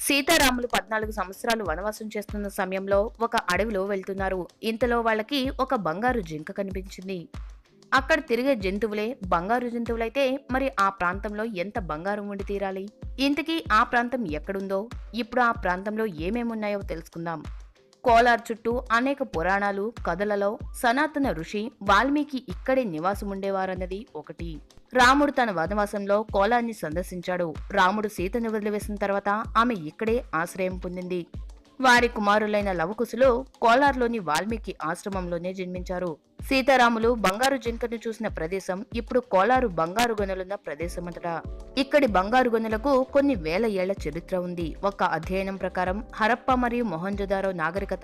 సీతారాములు పద్నాలుగు సంవత్సరాలు వనవాసం చేస్తున్న సమయంలో ఒక అడవిలో వెళ్తున్నారు. ఇంతలో వాళ్ళకి ఒక బంగారు జింక కనిపించింది. అక్కడ తిరిగే జంతువులే బంగారు జంతువులైతే మరి ఆ ప్రాంతంలో ఎంత బంగారం ఉండి తీరాలి? ఇంతకీ ఆ ప్రాంతం ఎక్కడుందో? ఇప్పుడు ఆ ప్రాంతంలో ఏమేమున్నాయో తెలుసుకుందాం. కోలార్ చుట్టూ అనేక పురాణాలు కథలలో సనాతన ఋషి వాల్మీకి ఇక్కడే నివాసం ఉండేవారన్నది ఒకటి. రాముడు తన వనవాసంలో కోలాన్ని సందర్శించాడు. రాముడు సీతను వదిలివేసిన తర్వాత ఆమె ఇక్కడే ఆశ్రయం పొందింది. వారి కుమారులైన లవకుశులు కోలార్లోని వాల్మీకి ఆశ్రమంలోనే జన్మించారు. సీతారాములు బంగారు జింకను చూసిన ప్రదేశం ఇప్పుడు కోలారు బంగారు గనులున్న ప్రదేశమంతటా. ఇక్కడి బంగారు గనులకు కొన్ని వేల ఏళ్ళ చరిత్ర ఉంది. ఒక అధ్యయనం ప్రకారం హరప్ప మరియు మొహంజదారో నాగరికత